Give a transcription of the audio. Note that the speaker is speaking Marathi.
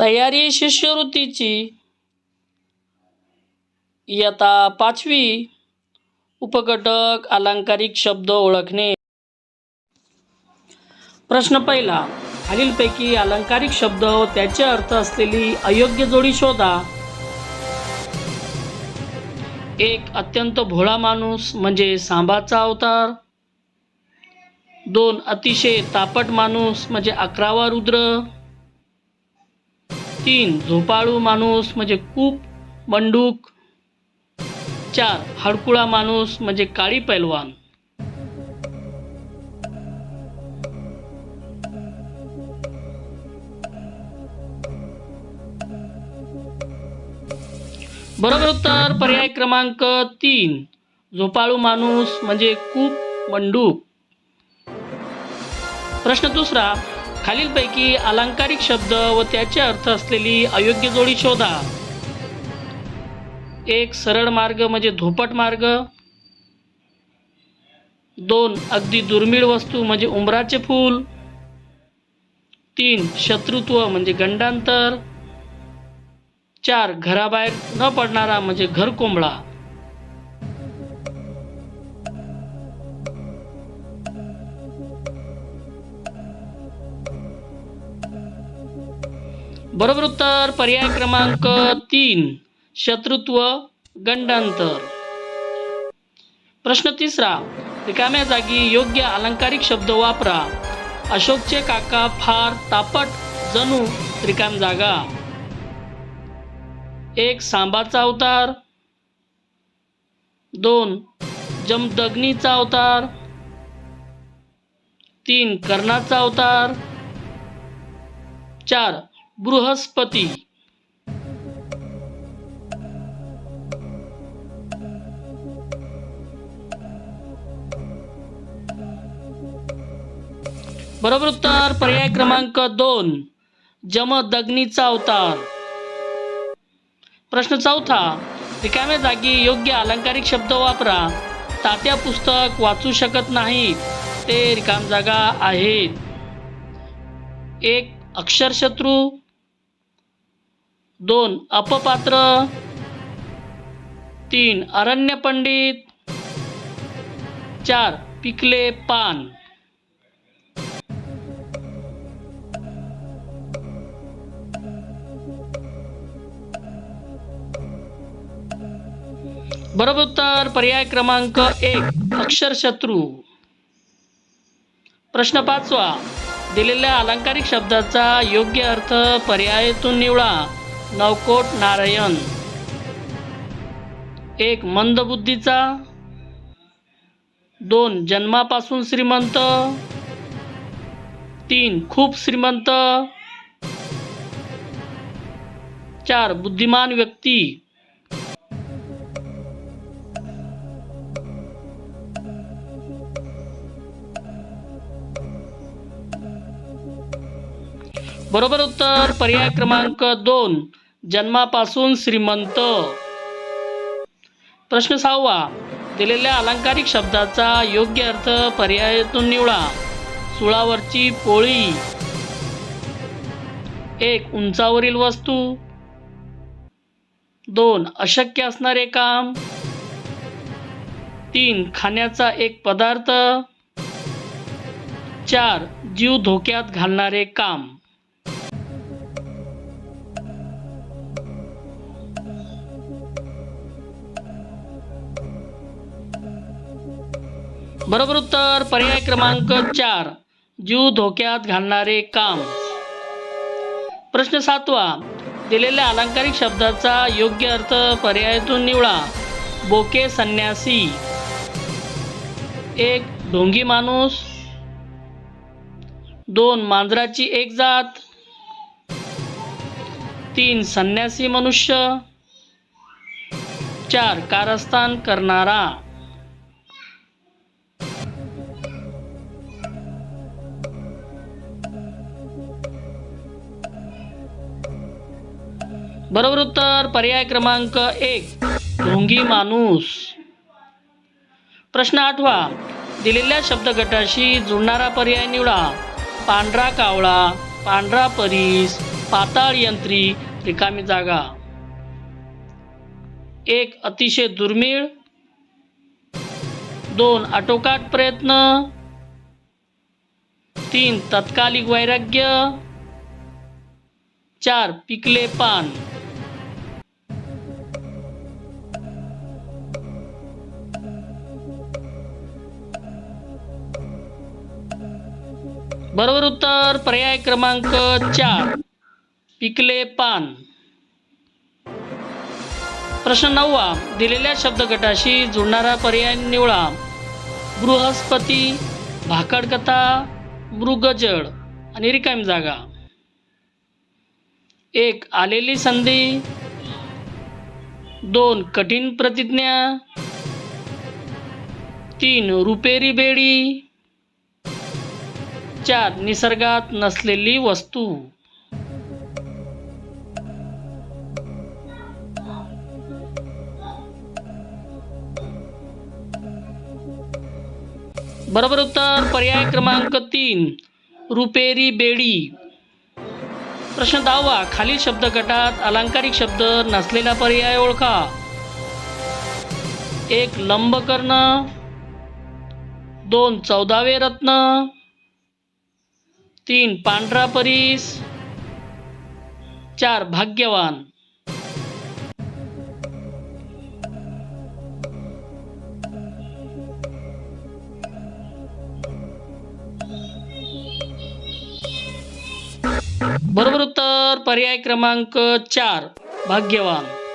तयारी शिष्यवृत्तीची. इयत्ता पाचवी. उपघटक अलंकारिक शब्द ओळखणे. प्रश्न पहिला. खालीलपैकी अलंकारिक शब्द व त्याचे अर्थ असलेली अयोग्य जोडी शोधा. एक अत्यंत भोळा माणूस म्हणजे सांबाचा अवतार. दोन अतिशय तापट माणूस म्हणजे अकरावा रुद्र. तीन झोपाळू माणूस म्हणजे कूप मंडूक चार हडकुळा माणूस म्हणजे काळी पैलवान. बरोबर उत्तर पर्याय क्रमांक तीन. झोपाळू माणूस म्हणजे कूप मंडूक प्रश्न दुसरा खालीलपैकी अलंकारिक शब्द व त्याचे अर्थ असलेली अयोग्य जोडी शोधा. एक सरळ मार्ग म्हणजे धोपट मार्ग. दोन अगदी दुर्मिळ वस्तू म्हणजे उंबराचे फूल. तीन शत्रुत्व म्हणजे गंडांतर. चार घराबाहेर न पडणारा म्हणजे घर कोंबळा बरोबर उत्तर पर्याय क्रमांक तीन शत्रुत्व गंडांतर. प्रश्न तिसरा रिकाम्या जागी योग्य अलंकारिक शब्द वापरा. अशोकचे काका फार तापट जणू रिकाम जागा. एक सांबाचा अवतार. दोन जमदग्नीचा अवतार. तीन कर्णाचा अवतार. चार बृहस्पती. बरोबर उत्तर पर्याय क्रमांक दोन. जमदग्नीचा अवतार. प्रश्न चौथा. रिकाम्या जागी योग्य अलंकारिक शब्द वापरा. तात्या पुस्तक वाचू शकत नाहीत. ते रिकाम जागा आहेत. एक अक्षरशत्रू दोन अपपात्र. तीन अरण्य पंडित. चार पिकले पान. बरोबर उत्तर पर्याय क्रमांक एक अक्षरशत्रू. प्रश्न पाचवा दिलेल्या अलंकारिक शब्दाचा योग्य अर्थ पर्यायातून निवडा. नवकोट नारायण. एक मंदबुद्धीचा दोन जन्मापासून श्रीमंत. तीन खूप श्रीमंत. चार बुद्धिमान व्यक्ती. बरोबर उत्तर पर्याय क्रमांक दोन. जन्मापासून श्रीमंत. प्रश्न सहावा. दिलेल्या अलंकारिक शब्दाचा योग्य अर्थ पर्यायातून निवडा. सुळावरची पोळी. एक उंचावरील वस्तू. दोन अशक्य असणारे काम. तीन खाण्याचा एक पदार्थ. चार जीव धोक्यात घालणारे काम. बरोबर उत्तर. पर्याय क्रमांक चार. जीव धोक्यात घालणारे काम. प्रश्न सातवा. दिलेल्या अलंकारिक शब्दाचा योग्य अर्थ पर्यायातून निवडा. बोके संन्यासी. एक ढोंगी माणूस. दोन मांजराची एक जात. तीन संन्यासी मनुष्य. चार कारस्थान करणारा. बरोबर उत्तर पर्याय क्रमांक एक. ढोंगी माणूस. प्रश्न आठवा. दिलेल्या शब्दगटाशी जुळणारा पर्याय निवडा. पांढरा कावळा पांढरा परीस पाताळ यंत्री रिकामी जागा. एक अतिशय दुर्मिळ. दोन आटोकाट प्रयत्न. तीन तत्कालिक वैराग्य. चार पिकले पान. बरोबर उत्तर पर्याय क्रमांक चार. पिकले पान. प्रश्न नववा दिलेल्या शब्दगटाशी जुळणारा पर्याय निवडा. बृहस्पती भाकडकथा मृगजळ आणि रिकामी जागा. एक आलेली संधी. दोन कठीण प्रतिज्ञा. तीन रुपेरी बेडी. चार निसर्गात नसलेली वस्तू. बरोबर उत्तर पर्याय क्रमांक तीन रुपेरी बेडी. प्रश्न दहावा खालील शब्द गटात अलंकारिक शब्द नसलेला पर्याय ओळखा. एक लंबकर्ण दोन चौदावे रत्न तीन पांढरा परीस. चार भाग्यवान. बरोबर उत्तर पर्याय क्रमांक चार भाग्यवान.